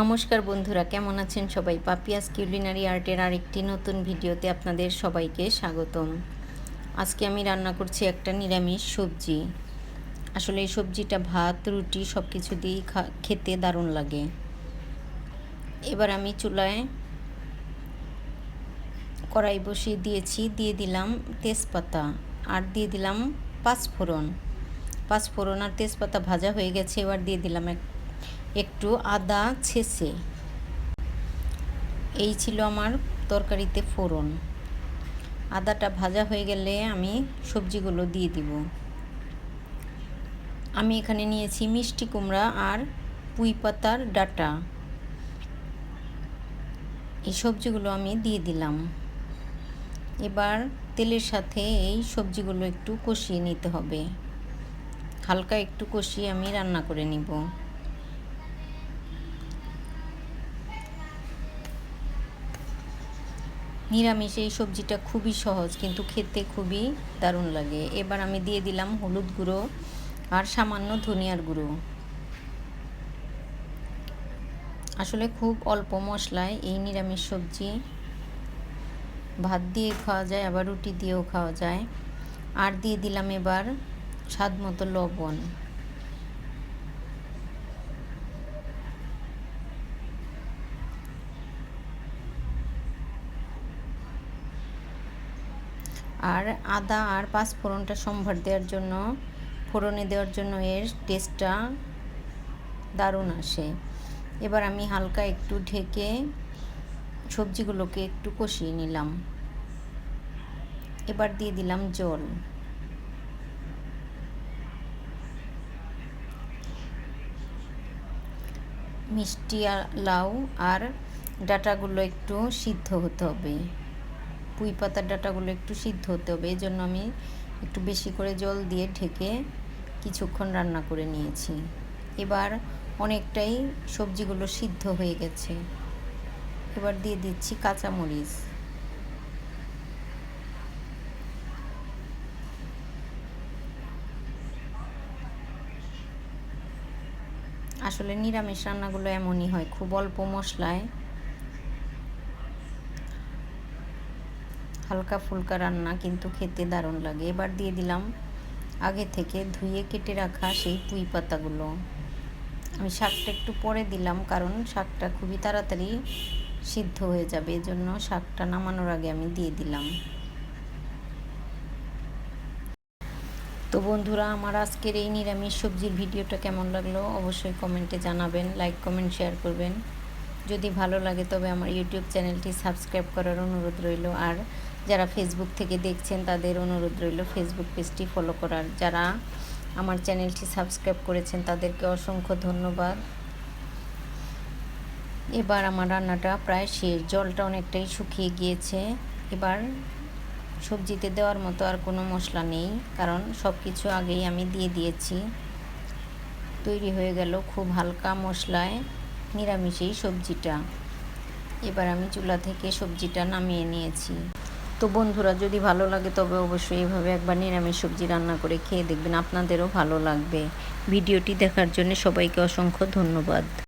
নমস্কার বন্ধুরা, কেমন আছেন সবাই? পাপিয়াস কিউলিনারি আর্টের আরেকটি নতুন ভিডিওতে আপনাদের সবাইকে স্বাগতম। আজকে আমি রান্না করছি একটা নিরামিষ সবজি। আসলে এই সবজিটা ভাত, রুটি সব কিছু দিয়েই খেতে দারুণ লাগে। এবার আমি চুলায় কড়াই বসিয়ে দিয়েছি, দিয়ে দিলাম তেজপাতা আর দিয়ে দিলাম পাঁচফোড়ন। পাঁচফোড়ন আর তেজপাতা ভাজা হয়ে গেছে, এবার দিয়ে দিলাম এক একটু আদা ছেঁচে। এই ছিল আমার তরকারিতে ফোড়ন। আদাটা ভাজা হয়ে গেলে আমি সবজিগুলো দিয়ে দিব। আমি এখানে নিয়েছি মিষ্টি কুমড়া আর পুঁই পাতার ডাটা। এই সবজিগুলো আমি দিয়ে দিলাম। এবার তেলের সাথে এই সবজিগুলো একটু কষিয়ে নিতে হবে। হালকা একটু কষিয়ে আমি রান্না করে নিব। নিরামিষ এই সবজিটা খুবই সহজ, কিন্তু খেতে খুবই দারুণ লাগে। এবার আমি দিয়ে দিলাম হলুদ গুঁড়ো আর সামান্য ধনিয়ার গুঁড়ো। আসলে খুব অল্প মশলায় এই নিরামিষ সবজি ভাত দিয়ে খাওয়া যায়, আবার রুটি দিয়েও খাওয়া যায়। আর দিয়ে দিলাম এবার স্বাদ মতো লবণ। আর আদা আর পাঁচ ফোড়নটা সম্ভার দেওয়ার জন্য, ফোড়নে দেওয়ার জন্য এর টেস্টটা দারুণ আসে। এবার আমি হালকা একটু ঢেকে সবজিগুলোকে একটু কষিয়ে নিলাম। এবার দিয়ে দিলাম জল। মিষ্টি লাউ আর ডাটাগুলো একটু সিদ্ধ হতে হবে। পুঁই পাতার ডাটাগুলো একটু সিদ্ধ হতে হবে, এই জন্য আমি একটু বেশি করে জল দিয়ে ঢেকে কিছুক্ষণ রান্না করে নিয়েছি। এবার অনেকটাই সবজিগুলো সিদ্ধ হয়ে গেছে। এবার দিয়ে দিচ্ছি কাঁচামরিচ। আসলে নিরামিষ রান্নাগুলো এমনই হয়, খুব অল্প মশলায় হালকা ফুলকা রান্না কিন্তু খেতে দারুণ লাগে। এবার দিয়ে দিলাম আগে থেকে ধুয়ে কেটে রাখা সেই পুঁই পাতাগুলো। আমি শাকটা একটু পরে দিলাম কারণ শাকটা খুবই তাড়াতাড়ি সিদ্ধ হয়ে যাবে, এজন্য শাকটা নামানোর আগে আমি দিয়ে দিলাম। তো বন্ধুরা, আমার আজকের এই নিরামিষ সবজির ভিডিওটা কেমন লাগল অবশ্যই কমেন্টে জানাবেন, লাইক, কমেন্ট, শেয়ার করবেন। যদি ভালো লাগে তবে আমার ইউটিউব চ্যানেলটি সাবস্ক্রাইব করার অনুরোধ রইল। আর যারা ফেসবুক থেকে দেখছেন, তাদের অনুরোধ রইল ফেসবুক পেজটি ফলো করার। যারা আমার চ্যানেলটি সাবস্ক্রাইব করেছেন, তাদেরকে অসংখ্য ধন্যবাদ। এবার আমার রান্নাটা প্রায় শেষ। জলটা অনেকটাই শুকিয়ে গিয়েছে। এবার সবজিতে দেওয়ার মতো আর কোনো মশলা নেই, কারণ সব কিছু আগেই আমি দিয়ে দিয়েছি। তৈরি হয়ে গেল খুব হালকা মশলায় নিরামিষেই সবজিটা। এবার আমি চুলা থেকে সবজিটা নামিয়ে নিয়েছি। তো বন্ধুরা, যদি ভালো লাগে তবে অবশ্যই এভাবে একবার নিরামিষ সবজি রান্না করে খেয়ে দেখবেন আপনাদেরও ভালো লাগবে। ভিডিওটি দেখার জন্য সবাইকে অসংখ্য ধন্যবাদ।